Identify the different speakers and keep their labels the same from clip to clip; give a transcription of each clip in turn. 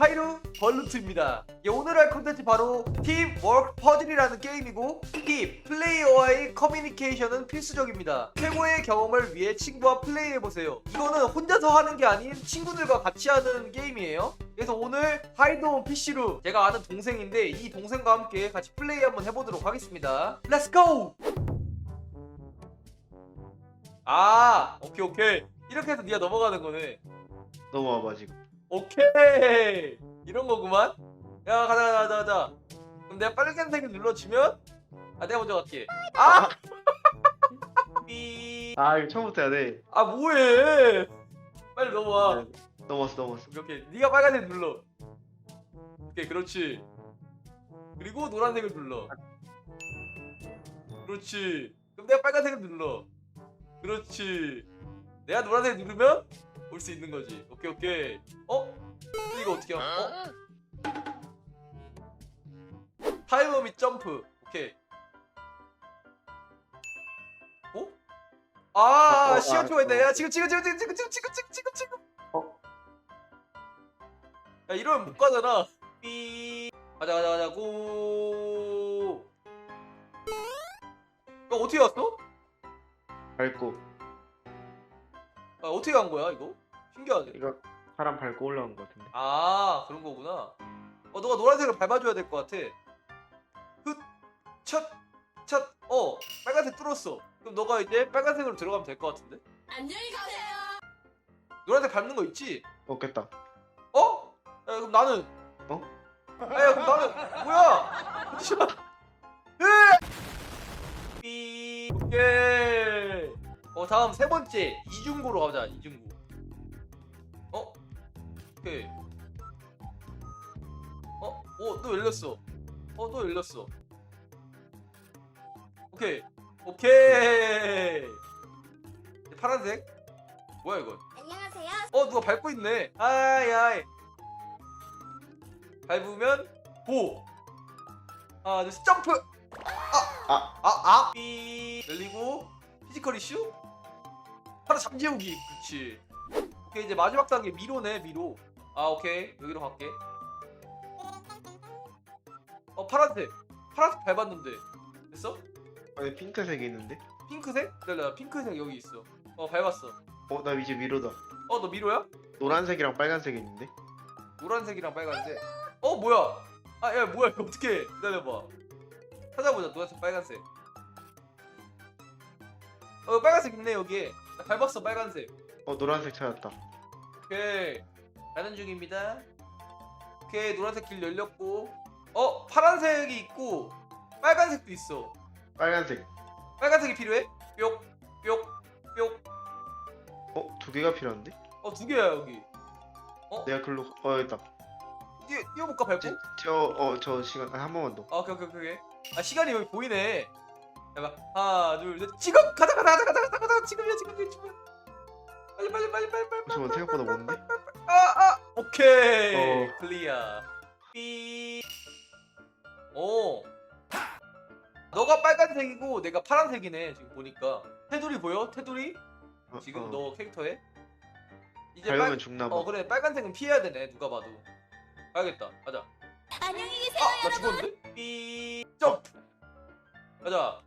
Speaker 1: 하이루 벌루트입니다. 예, 오늘 할 컨텐츠 바로 팀 워크 퍼즐이라는 게임이고 팀 플레이어와의 커뮤니케이션은 필수적입니다. 최고의 경험을 위해 친구와 플레이해보세요. 이거는 혼자서 하는 게 아닌 친구들과 같이 하는 게임이에요. 그래서 오늘 하이드온 PC로 제가 아는 동생인데 이 동생과 함께 같이 플레이 한번 해보도록 하겠습니다. 렛츠 고! 아 오케이 오케이 이렇게 해서 니가 넘어가는 거네.
Speaker 2: 넘어와봐 지금
Speaker 1: 오케이. 이런 거구만. 야 가자 가자 가자 가자. 그럼 내가 빨간색을 눌러주면 아 내가 먼저 갈게. 아! 삐...
Speaker 2: 아 이거 처음부터 해야 돼.
Speaker 1: 아 뭐해? 빨리 넘어와.
Speaker 2: 네, 넘어왔어 넘어왔어
Speaker 1: 오케이. 네가 빨간색 눌러. 오케이 그렇지. 그리고 노란색을 눌러. 그렇지. 그럼 내가 빨간색을 눌러. 그렇지. 내가 노란색 누르면 올 수 있는 거지 오케이 오케이 어? 이거 어떻게 함? 어? 타이머 및 점프 오케이 어? 아
Speaker 2: 어, 어, 아,
Speaker 1: 있네
Speaker 2: 어.
Speaker 1: 야 지금 지금 지금 지금 지금 지금 지금 지금 지금 지금
Speaker 2: 어?
Speaker 1: 야 이러면 못 가잖아 삐 가자 가자 가자 고 야, 어떻게 왔어?
Speaker 2: 밟고
Speaker 1: 아, 어떻게 간 거야 이거? 신기하네
Speaker 2: 이거 사람 밟고 올라온 것 같은데
Speaker 1: 아 그런 거구나 어 너가 노란색을 밟아줘야 될 것 같아 훗첫첫어 빨간색 뚫었어 그럼 너가 이제 빨간색으로 들어가면 될 것 같은데
Speaker 3: 안녕히 가세요.
Speaker 1: 노란색 밟는 거 있지?
Speaker 2: 어 깼다
Speaker 1: 어? 야 그럼 나는
Speaker 2: 어?
Speaker 1: 아야 그럼 나는 뭐야? 잠시만 으! 삐 오케이 어 다음 세 번째 이중구로 가자 이중구 어? 오케이 어? 오 또 열렸어. 어 또 열렸어. 오케이. 오케이. 파란색? 뭐야 이건?
Speaker 3: 안녕하세요.
Speaker 1: 어 누가 밟고 있네. 아이 아이. 밟으면 보. 하나 둘 셋, 점프.
Speaker 2: 아
Speaker 1: 아 아. 삐 열리고 피지컬 이슈? 하나 잠재우기. 그렇지 오케이 이제 마지막 단계 미로네 미로 아 오케이 여기로 갈게 어 파란색 파란색 밟았는데 됐어?
Speaker 2: 아니 핑크색이 있는데
Speaker 1: 핑크색? 기다려 핑크색 여기 있어 어 밟았어
Speaker 2: 어 나 이제 미로다
Speaker 1: 어 너 미로야?
Speaker 2: 노란색이랑 빨간색이 있는데
Speaker 1: 노란색이랑 빨간색. 어 뭐야? 아 야 뭐야 이거 어떻게? 기다려봐. 찾아보자 노란색 빨간색. 어 빨간색 있네 여기에. 나 밟았어 빨간색.
Speaker 2: 어 노란색 찾았다
Speaker 1: 오케이 가는 중입니다. 오케이 노란색 길 열렸고. 어 파란색이 있고 빨간색도 있어.
Speaker 2: 빨간색
Speaker 1: 빨간색이 필요해? 뿅, 뿅, 뿅.
Speaker 2: 어 두 개가 필요한데
Speaker 1: 어 두 개야 여기.
Speaker 2: 내가 글로 어 여기다
Speaker 1: 뛰 뛰어볼까 밟고?
Speaker 2: 저어 저 시간 아, 한 번만 더
Speaker 1: 아, 오케이, 오케이, 오케이. 아, 시간이 여기 보이네. 해봐. 하나, 둘, 셋. 지금! 가자, 가자, 가자, 가자, 가자, 가자. 지금이야, 지금이야, 지금. 빨리, 빨리, 빨리, 빨리, 빨리.
Speaker 2: 잠시만 생각보다 먼데!
Speaker 1: 오케이.
Speaker 2: 어.
Speaker 1: 클리어. 삐. 오. 너가 빨간색이고 내가 파란색이네, 지금 보니까. 테두리 보여? 테두리?
Speaker 2: 어,
Speaker 1: 지금
Speaker 2: 어.
Speaker 1: 너 캐릭터에? 이제
Speaker 2: 밟으면
Speaker 1: 빨...
Speaker 2: 죽나 봐
Speaker 1: 어, 그래. 빨간색은 피해야 되네, 누가 봐도. 가야겠다. 가자.
Speaker 3: 안녕히 계세요.
Speaker 1: 아, 나 죽었는데? 삐 점프. 가자.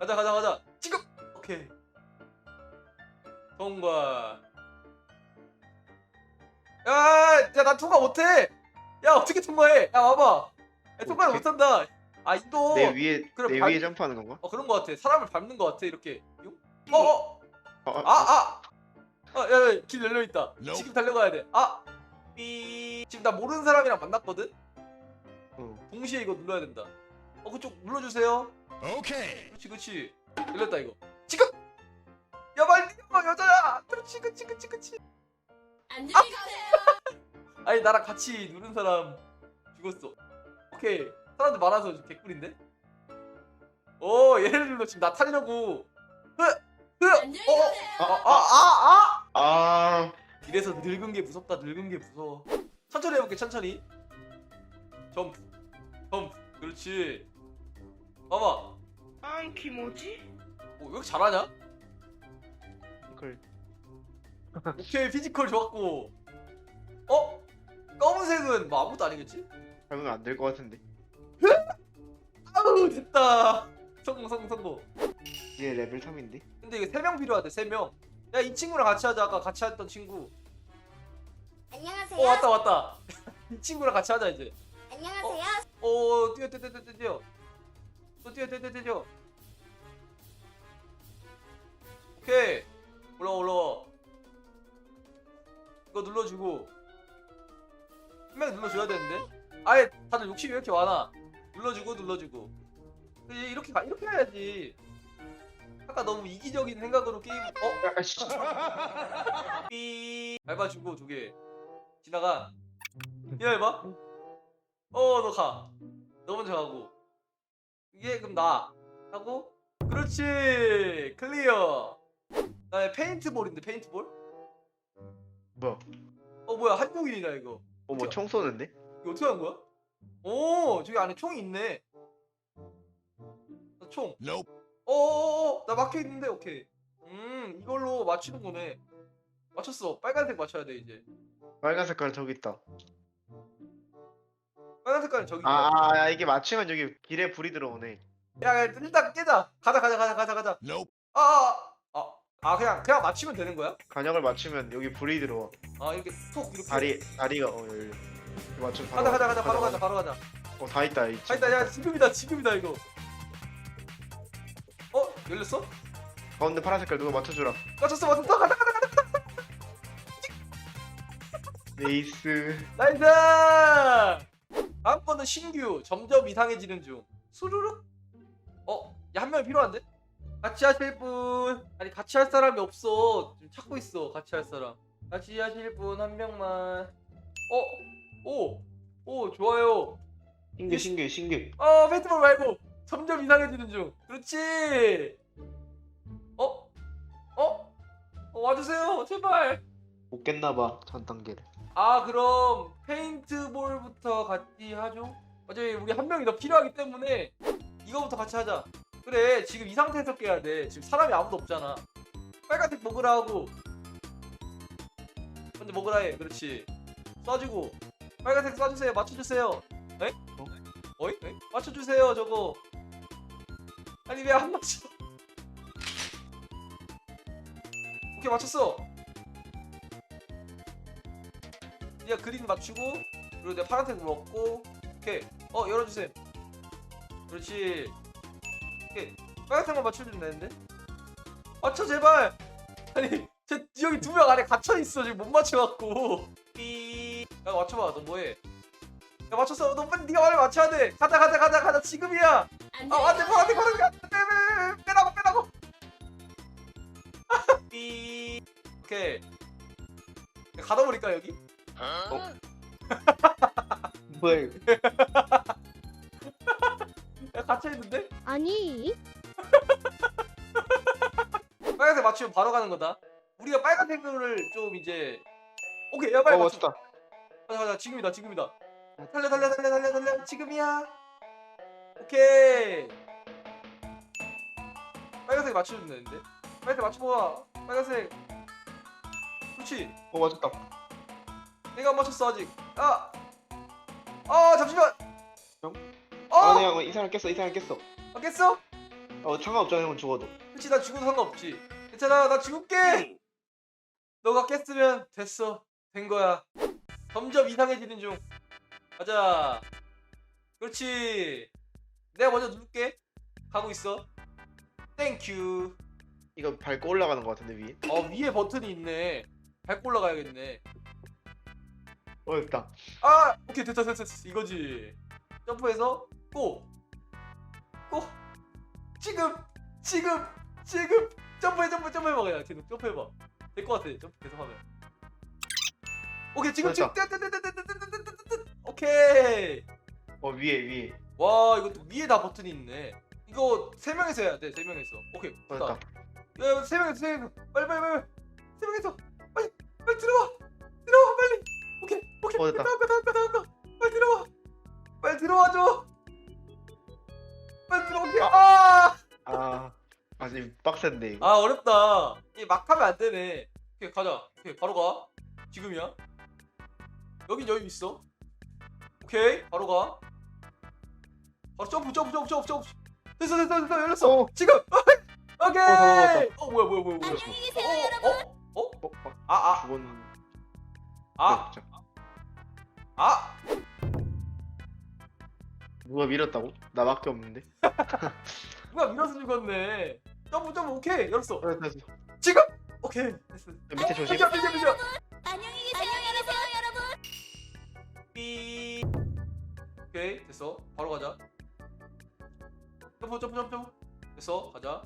Speaker 1: 가자, 가자, 가자. 지금. 오케이. 통과. 야, 야, 나 통과 못해. 야, 어떻게 통과해? 야, 와봐. 야, 통과를
Speaker 2: 어떻게?
Speaker 1: 못한다. 아, 이거.
Speaker 2: 내 위에
Speaker 1: 그래,
Speaker 2: 내
Speaker 1: 밟-
Speaker 2: 위에 점프하는 건가
Speaker 1: 어, 그런 거 같아. 사람을 밟는 거 같아. 이렇게. 용? 어, 어.
Speaker 2: 어,
Speaker 1: 아, 아. 아, 야, 야, 길 열려 있다. 지금 달려가야 돼. 아. 삐. 지금 나 모르는 사람이랑 만났거든.
Speaker 2: 어.
Speaker 1: 동시에 이거 눌러야 된다. 어 그쪽 눌러주세요.
Speaker 4: 오케이.
Speaker 1: 그렇지 그렇지. 열렸다 이거. 지금. 야 빨리 어 여자야. 그렇지 그렇지 그렇지 그렇지.
Speaker 3: 안녕히 가세요.
Speaker 1: 아니 나랑 같이 누른 사람 죽었어. 오케이. 사람들 많아서 좀 개꿀인데. 오 얘네들도 지금 나 타려고. 흐 흐.
Speaker 3: 안녕히
Speaker 1: 어.
Speaker 3: 가세요.
Speaker 1: 아아아 아.
Speaker 2: 아
Speaker 1: 이래서 늙은 게 무섭다. 늙은 게 무서워. 천천히 해볼게 천천히. 점프 점프. 그렇지. 봐봐.
Speaker 2: 안키 뭐지
Speaker 1: 어, 왜 이렇게 잘하냐?
Speaker 2: 핑클
Speaker 1: 오케이 피지컬 좋았고 어? 검은색은 뭐 아무것도 아니겠지?
Speaker 2: 밟으면 안 될 것 같은데.
Speaker 1: 아우 됐다 성공 성공 성공
Speaker 2: 이제 레벨 3인데.
Speaker 1: 근데 이게 3명 필요하대 3명 야 이 친구랑 같이 하자 아까 같이 했던 친구
Speaker 3: 안녕하세요.
Speaker 1: 어 왔다 왔다 이 친구랑 같이 하자 이제
Speaker 3: 안녕하세요.
Speaker 1: 어 뛰어 뛰어 뛰어 뛰어 뛰어 또 뛰어 뛰어 뛰어 뛰어 오케이 올라와 올라와 이거 눌러주고 한 명 눌러줘야 되는데? 아예 다들 욕심이 왜 이렇게 많아? 눌러주고 눌러주고. 이제 이렇게 가 이렇게 해야지. 아까 너무 이기적인 생각으로 게임 어?
Speaker 2: 야, 씨.
Speaker 1: 삐 밟아주고 두개 지나가. 야 밟아 어너 가. 너 먼저 가고. 이게 그럼 나. 하고. 그렇지. 클리어. 그다음에 페인트볼인데 페인트볼
Speaker 2: 뭐야?
Speaker 1: 어 뭐야? 한국인이다 이거.
Speaker 2: 어, 뭐총 쏘는데?
Speaker 1: 이거 어떻게 한 거야? 오 저기 안에 총이 있네. 나 총. 어어어 나 막혀 있는데 오케이. 음 이걸로 맞추는 거네. 맞췄어. 빨간색 맞춰야 돼 이제.
Speaker 2: 빨간 색깔 저기 있다.
Speaker 1: 빨간 색깔은 저기
Speaker 2: 아,
Speaker 1: 있다.
Speaker 2: 아, 야, 이게 맞추면 여기 길에 불이 들어오네.
Speaker 1: 야, 야 일단 깨자. 가자 가자 가자 가자 가자. 아, 아, 아, 아 그냥 그냥 맞추면 되는 거야?
Speaker 2: 간역을 맞추면 여기 불이 들어와.
Speaker 1: 아 이렇게 톡 이렇게
Speaker 2: 다리 다리가 어 열려. 맞추면
Speaker 1: 가자 가자 가자 바로 가자 바로 가자
Speaker 2: 어, 다 있다.
Speaker 1: 이아 있다 야 지금이다 지금이다 이거 어 열렸어?
Speaker 2: 가운데 파란 색깔 누가 맞춰주라.
Speaker 1: 맞췄어 맞췄어 가자 가자
Speaker 2: 에이스.
Speaker 1: 나이스 다음 거는 신규 점점 이상해지는 중 수루룩 어? 야 한 명이 필요한데? 같이 하실 분 아니 같이 할 사람이 없어 지금 찾고 있어 같이 할 사람 같이 하실 분 한 명만 어? 오! 오 좋아요
Speaker 2: 신규 신규 신규.
Speaker 1: 어 페트볼 말고 점점 이상해지는 중 그렇지 어? 어? 어 와주세요 제발
Speaker 2: 못 깼나봐 전 단계를.
Speaker 1: 아 그럼 페인트볼부터 같이 하죠 어차피 우리 한 명이 더 필요하기 때문에 이거부터 같이 하자 그래 지금 이 상태에서 깨야 돼. 지금 사람이 아무도 없잖아. 빨간색 먹으라 하고. 먼저 먹으라 해. 그렇지. 쏴주고. 빨간색 쏴주세요. 맞춰주세요. 에?
Speaker 2: 어?
Speaker 1: 어이? 에? 맞춰주세요 저거. 아니 왜 안 맞춰? 오케이 맞췄어. 네가 그린 맞추고 그리고 내가 파란색 먹고 오케이. 어 열어주세요. 그렇지 오케이 빨간색만 맞춰주면 되는데? 맞춰 제발! 아니 쟤 여기 두 명 안에 갇혀있어. 지금 못 맞춰갖고. 삐야 맞춰봐. 너 뭐해? 야 맞췄어. 너 빨리 네가 빨리 맞춰야 돼. 가자 가자 가자 가자. 지금이야. 아 안돼. 파란색 파란색 안돼. 빼, 빼, 빼라고 빼라고. 삐. 오케이. 야, 가둬버릴까 여기?
Speaker 2: 뭐야 이거?
Speaker 1: 야 갇혀있는데?
Speaker 4: 아니
Speaker 1: 빨간색 맞추면 바로 가는 거다. 우리가 빨간색을 좀 이제 오케이 야 빨리
Speaker 2: 어. 맞췄다.
Speaker 1: 가자 가자 지금이다 지금이다. 달려 달려 달려 달려 달려 지금이야. 오케이. 빨간색 맞춰주면 되는데. 빨간색 맞춰봐. 빨간색. 그렇지.
Speaker 2: 어 맞췄다.
Speaker 1: 내가 안 맞췄어 아직. 아. 아 잠시만.
Speaker 2: 형?
Speaker 1: 어.
Speaker 2: 아, 내가 이 사람 깼어 이 사람 깼어.
Speaker 1: 아, 깼어?
Speaker 2: 어 상관없잖아 형은 죽어도.
Speaker 1: 그치 나 죽어도 상관없지. 괜찮아 나 죽을게! 너가 깼으면 됐어. 된 거야. 점점 이상해지는 중. 가자. 그렇지. 내가 먼저 누를게. 가고 있어. 땡큐
Speaker 2: 이거 밟고 올라가는 것 같은데 위에.
Speaker 1: 어 위에 버튼이 있네. 밟고 올라가야겠네.
Speaker 2: 어 됐다.
Speaker 1: 아! 오케이 됐다 됐다 됐다. 이거지. 점프해서 고! 고! 지금! 지금! 지금! 점프해 점프 점프해봐 그냥. 계속 점프해봐. 될 것 같아 점프 계속 하면. 오케이 지금 지금. 뜨뜨뜨뜨뜨뜨뜨뜨뜨 오케이.
Speaker 2: 어 위에 위에.
Speaker 1: 와 이거 또 위에 다 버튼이 있네. 이거 세 명이서 해야 돼세 명이서. 오케이
Speaker 2: 어
Speaker 1: 됐다.
Speaker 2: 됐다.
Speaker 1: 야세 명이서 세 명이서. 빨리 빨리 빨리 세 명이서. 빨리 빨리 들어와. 들어와 빨리. 오케이 오케이.
Speaker 2: 어, 됐다.
Speaker 1: 다음 거 다음 거 다음 거. 빨리 들어와. 빨리 들어와줘 들어와 오케이 아!
Speaker 2: 아 아직 빡센데 이거.
Speaker 1: 아 어렵다 이막 하면 안 되네 오케이 가자 오케이 바로 가 지금이야 여긴 여유 있어. 오케이, 바로 가. 바로 점프, 점프, 점프, 점프, 점프. 됐어, 됐어, 됐어, 열렸어.
Speaker 2: 어.
Speaker 1: 지금. 오케이.
Speaker 2: 어.
Speaker 1: 어, 뭐야, 뭐야, 뭐야, 뭐야.
Speaker 3: 안녕히 계세요,
Speaker 1: 어,
Speaker 3: 여러분.
Speaker 1: 어, 어,
Speaker 2: 어? 아,
Speaker 1: 아, 아,
Speaker 2: 죽었는.
Speaker 1: 아,
Speaker 2: 진짜.
Speaker 1: 아.
Speaker 2: 누가 밀었다고? 나밖에 없는데.
Speaker 1: 누가 밀어서 죽었네. 점프, 점프, 오케이, 열었어.
Speaker 2: 어, 됐어.
Speaker 1: 지금. 오케이, 됐어.
Speaker 2: 밑에 조심.
Speaker 1: 비켜, 비켜, 비켜.
Speaker 3: 안녕히 계세요, 여러분.
Speaker 1: 삐. 오케이 됐어 바로 가자 점프 점프 점프 점프 됐어 가자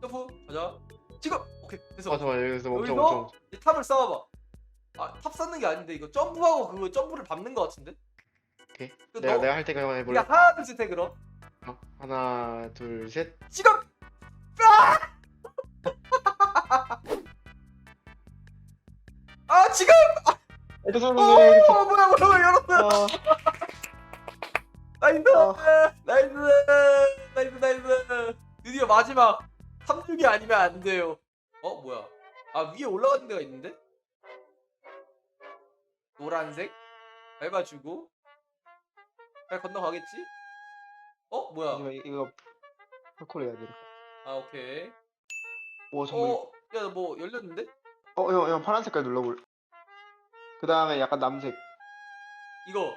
Speaker 1: 점프 가자 지금 오케이 됐어
Speaker 2: 아, 잠깐 여기서 멈춰,
Speaker 1: 여기서?
Speaker 2: 멈춰,
Speaker 1: 탑을 쌓아봐 아탑 쌓는 게 아닌데 이거 점프하고 그거 점프를 밟는 거 같은데
Speaker 2: 오케이.
Speaker 1: 그
Speaker 2: 내가
Speaker 1: 너-
Speaker 2: 내가 할 테니까 한번 해볼래.
Speaker 1: 야 하나 둘셋 해 그럼.
Speaker 2: 어, 하나, 둘, 셋.
Speaker 1: 지금! 아! 아 지금!
Speaker 2: 어, 됐어,
Speaker 1: 어
Speaker 2: 됐어,
Speaker 1: 뭐야 뭐야 열었어
Speaker 2: 됐어.
Speaker 1: 나이스!
Speaker 2: 어.
Speaker 1: 나이스! 나이스 나이스! 드디어 마지막 3육이 아니면 안 돼요. 어 뭐야? 아 위에 올라가는 데가 있는데? 노란색? 밟아주고 잘 건너가겠지? 어? 뭐야?
Speaker 2: 이거 이거 콜 해야 돼.
Speaker 1: 아 오케이.
Speaker 2: 오 정말.
Speaker 1: 어 야 뭐 열렸는데?
Speaker 2: 어, 형, 형 파란 색깔 눌러볼. 그 다음에 약간 남색.
Speaker 1: 이거.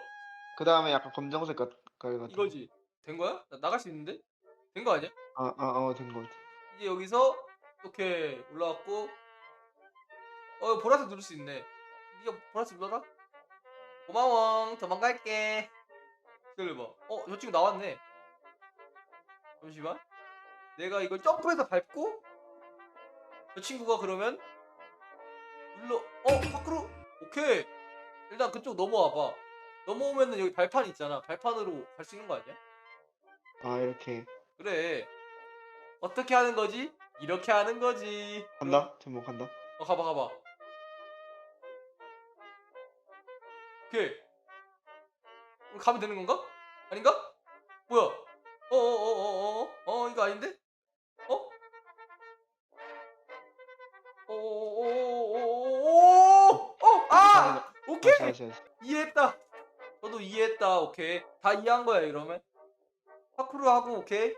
Speaker 2: 그 다음에 약간 검정색 같- 깔 같은.
Speaker 1: 이거지. 된 거야? 나 나갈 수 있는데? 된 거 아니야?
Speaker 2: 아, 아, 어, 된 거. 같아.
Speaker 1: 이제 여기서 이렇게 올라왔고. 어 보라색 누를 수 있네. 니가 보라색 눌러라. 고마워. 도망갈게 기다려봐 어 저 친구 나왔네 잠시만 내가 이걸 점프해서 밟고 저 친구가 그러면 눌러 어 밖으로 오케이 일단 그쪽 넘어와봐 넘어오면은 여기 발판 있잖아 발판으로 갈 수 있는 거 아니야?
Speaker 2: 아, 이렇게.
Speaker 1: 그래. 어떻게 하는 거지? 이렇게 하는 거지.
Speaker 2: 간다? 전복 간다?
Speaker 1: 어, 가봐, 가봐. 오케이. 가면 되는 건가? 아닌가? 뭐야? 어, 어, 어, 어, 어, 어, 어, 이거 아닌데? 어? 어, 어, 어, 어, 어, 어, 어, 아! 오케이! 이해했다. 저도 이해했다. 오케이. 다 이해한 거야, 이러면. 파크로 하고, 오케이.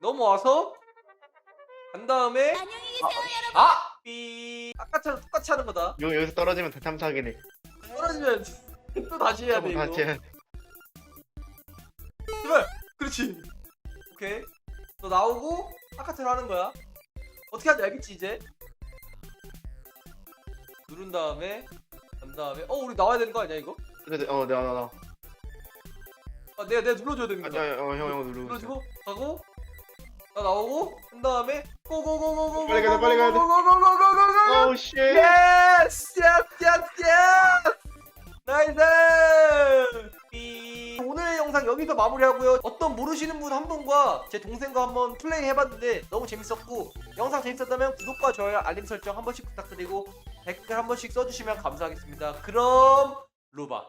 Speaker 1: 넘어와서, 간 다음에,
Speaker 3: 안녕히 계세요, 여러분.
Speaker 1: 아! 삐. 아까처럼 똑같이 하는 거다.
Speaker 2: 여, 여기서 떨어지면 대탐사기네.
Speaker 1: 떨어지면 또 다시 해야 돼, 이거.
Speaker 2: 다시 해야 돼.
Speaker 1: 그렇지. 오케이. 너 나오고, 아까처럼 하는 거야. 어떻게 하는지 알겠지, 이제? 누른 다음에, 간 다음에, 어, 우리 나와야 되는 거 아니야, 이거?
Speaker 2: 그래, 어, 내가, 나, 나.
Speaker 1: 아, 내가, 내가 눌러줘야 되는
Speaker 2: 아,
Speaker 1: 거야.
Speaker 2: 야, 야, 어, 형, 형, 누르고.
Speaker 1: 눌러주고 가고 나 나오고 한 다음에 고고고고고
Speaker 2: 빨리 돼, 빨리 가야 돼.
Speaker 1: 고고고고고고고
Speaker 2: 오우, 쉣.
Speaker 1: 예스 예스 예스 예스 나이스 여기서 마무리하고요. 어떤 모르시는 분 한 분과 제 동생과 한번 플레이 해봤는데 너무 재밌었고 영상 재밌었다면 구독과 좋아요 알림 설정 한 번씩 부탁드리고 댓글 한 번씩 써주시면 감사하겠습니다. 그럼 루바